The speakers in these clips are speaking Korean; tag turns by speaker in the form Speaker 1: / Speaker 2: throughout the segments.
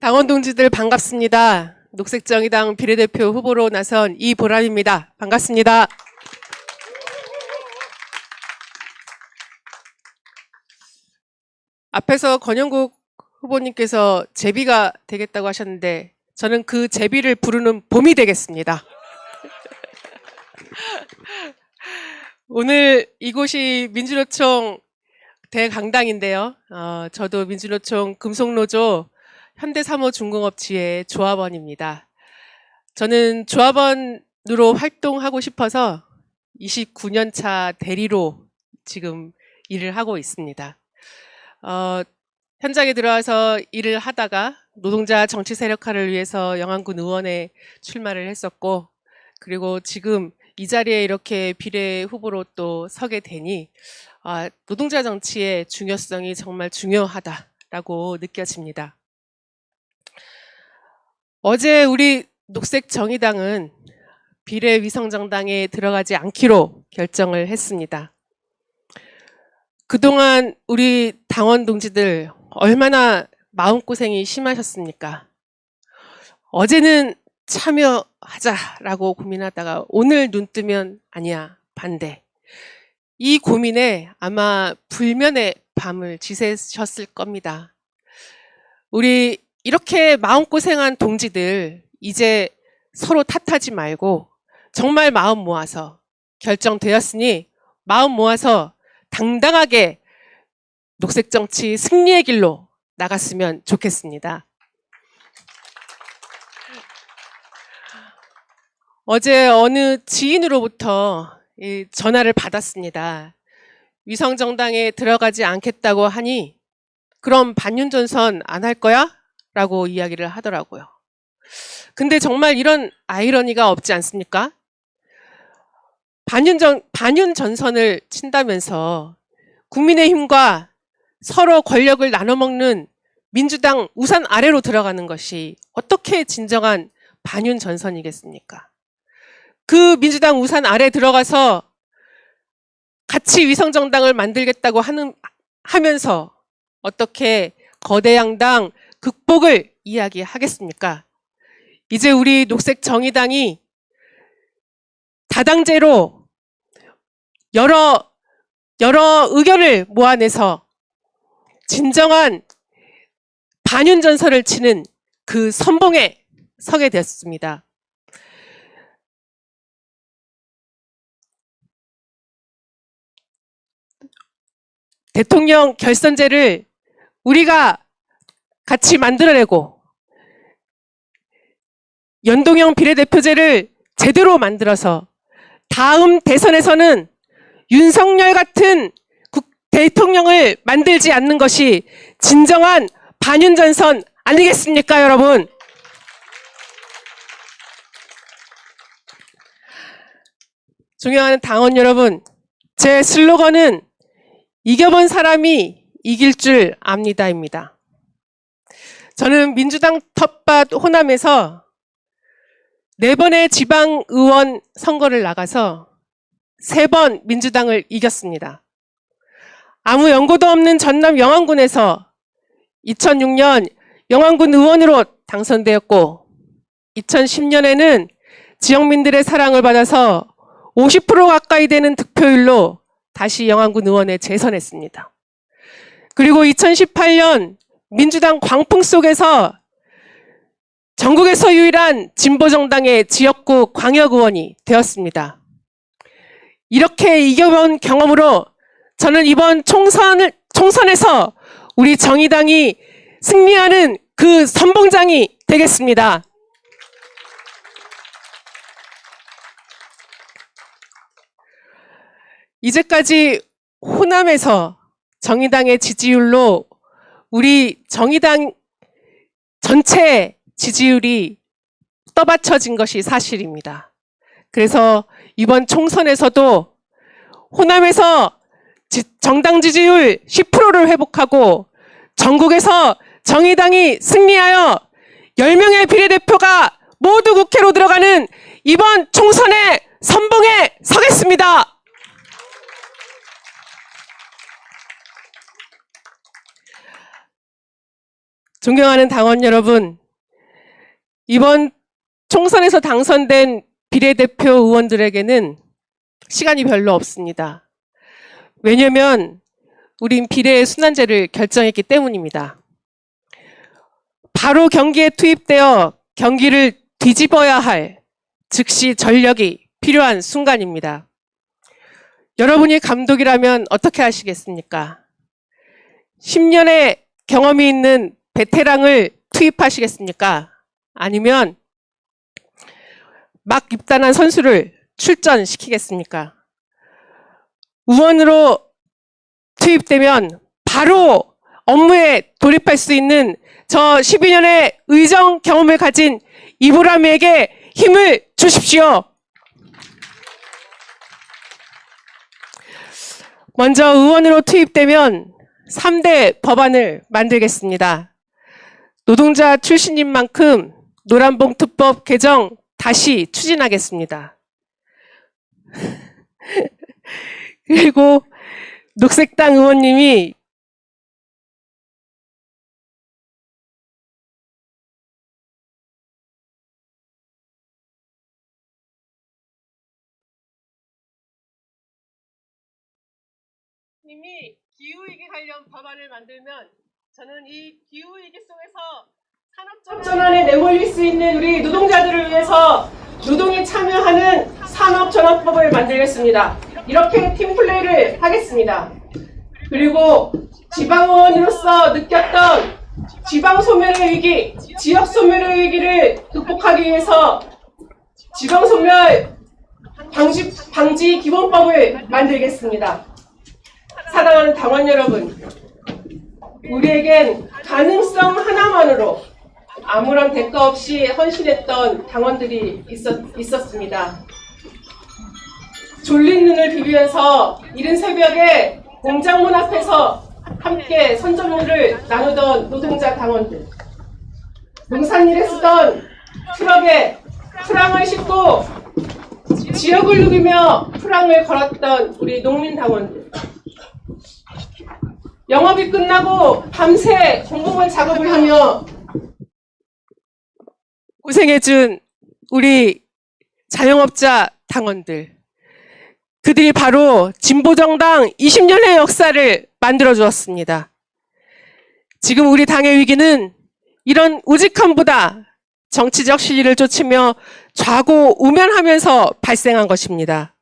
Speaker 1: 당원 동지들 반갑습니다. 녹색정의당 비례대표 후보로 나선 이보람입니다. 반갑습니다. 앞에서 권영국 후보님께서 제비가 되겠다고 하셨는데 저는 그 제비를 부르는 봄이 되겠습니다. 오늘 이곳이 민주노총 대강당인데요. 어, 저도 민주노총 금속노조 현대사모중공업 지회 조합원입니다. 저는 조합원으로 활동하고 싶어서 29년 차 대리로 지금 일을 하고 있습니다. 어, 현장에 들어와서 일을 하다가 노동자 정치 세력화를 위해서 영안군 의원에 출마를 했었고, 그리고 지금 이 자리에 이렇게 비례 후보로 또 서게 되니, 아, 노동자 정치의 중요성이 정말 중요하다라고 느껴집니다. 어제 우리 녹색 정의당은 비례 위성정당에 들어가지 않기로 결정을 했습니다. 그동안 우리 당원 동지들 얼마나 마음고생이 심하셨습니까? 어제는 참여하자라고 고민하다가 오늘 눈 뜨면 아니야, 반대. 이 고민에 아마 불면의 밤을 지새셨을 겁니다. 우리 이렇게 마음고생한 동지들 이제 서로 탓하지 말고 정말 마음 모아서 결정되었으니 마음 모아서 당당하게 녹색 정치 승리의 길로 나갔으면 좋겠습니다. 어제 어느 지인으로부터 이 전화를 받았습니다. 위성정당에 들어가지 않겠다고 하니 그럼 반윤전선 안 할 거야? 라고 이야기를 하더라고요. 근데 정말 이런 아이러니가 없지 않습니까? 반윤전, 반윤전선을 친다면서 국민의힘과 서로 권력을 나눠먹는 민주당 우산 아래로 들어가는 것이 어떻게 진정한 반윤전선이겠습니까? 그 민주당 우산 아래 들어가서 같이 위성정당을 만들겠다고 하는, 하면서 어떻게 거대 양당 극복을 이야기하겠습니까? 이제 우리 녹색 정의당이 다당제로 여러, 여러 의견을 모아내서 진정한 반윤전설을 치는 그 선봉에 서게 되었습니다. 대통령 결선제를 우리가 같이 만들어내고 연동형 비례대표제를 제대로 만들어서 다음 대선에서는 윤석열 같은 국- 대통령을 만들지 않는 것이 진정한 반윤전선 아니겠습니까, 여러분? 존경하는 당원 여러분, 제 슬로건은 이겨본 사람이 이길 줄 압니다입니다. 저는 민주당 텃밭 호남에서 네 번의 지방 의원 선거를 나가서 세 번 민주당을 이겼습니다. 아무 연고도 없는 전남 영안군에서 2006년 영안군 의원으로 당선되었고 2010년에는 지역민들의 사랑을 받아서 50% 가까이 되는 득표율로 다시 영안군 의원에 재선했습니다. 그리고 2018년 민주당 광풍 속에서 전국에서 유일한 진보정당의 지역구 광역의원이 되었습니다. 이렇게 이겨본 경험으로 저는 이번 총선을, 총선에서 우리 정의당이 승리하는 그 선봉장이 되겠습니다. 이제까지 호남에서 정의당의 지지율로 우리 정의당 전체 지지율이 떠받쳐진 것이 사실입니다. 그래서 이번 총선에서도 호남에서 지- 정당 지지율 10%를 회복하고 전국에서 정의당이 승리하여 10명의 비례대표가 모두 국회로 들어가는 이번 총선의 선봉에 서겠습니다. 존경하는 당원 여러분, 이번 총선에서 당선된 비례대표 의원들에게는 시간이 별로 없습니다. 왜냐면 우린 비례의 순환제를 결정했기 때문입니다. 바로 경기에 투입되어 경기를 뒤집어야 할 즉시 전력이 필요한 순간입니다. 여러분이 감독이라면 어떻게 하시겠습니까? 10년의 경험이 있는 베테랑을 투입하시겠습니까? 아니면 막 입단한 선수를 출전시키겠습니까? 의원으로 투입되면 바로 업무에 돌입할 수 있는 저 12년의 의정 경험을 가진 이보람에게 힘을 주십시오. 먼저 의원으로 투입되면 3대 법안을 만들겠습니다. 노동자 출신인 만큼 노란봉투법 개정 다시 추진하겠습니다. 그리고 녹색당 의원님이 님이 기후위기 관련 법안을 만들면 저는 이 기후 위기 속에서 산업 전환에 내몰릴 수 있는 우리 노동자들을 위해서 노동에 참여하는 산업 전환법을 만들겠습니다. 이렇게 팀플레이를 하겠습니다. 그리고 지방의원으로서 느꼈던 지방 소멸의 위기, 지역 소멸의 위기를 극복하기 위해서 지방 소멸 방지, 방지 기본법을 만들겠습니다. 사랑하는 당원 여러분, 우리에겐 가능성 하나만으로 아무런 대가 없이 헌신했던 당원들이 있었, 있었습니다. 졸린 눈을 비비면서 이른 새벽에 공장문 앞에서 함께 선전물을 나누던 노동자 당원들. 농산일에 쓰던 트럭에 프랑을 싣고 지역을 누비며 프랑을 걸었던 우리 농민 당원들. 영업이 끝나고 밤새 공공을 작업을 하며 고생해준 우리 자영업자 당원들. 그들이 바로 진보정당 20년의 역사를 만들어 주었습니다. 지금 우리 당의 위기는 이런 우직함보다 정치적 실리를 쫓으며 좌고 우면하면서 발생한 것입니다.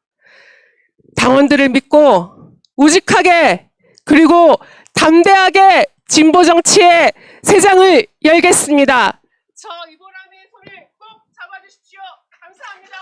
Speaker 1: 당원들을 믿고 우직하게 그리고 담대하게 진보 정치의 세장을 열겠습니다. 저 이보람의 손을 꼭 잡아주십시오. 감사합니다.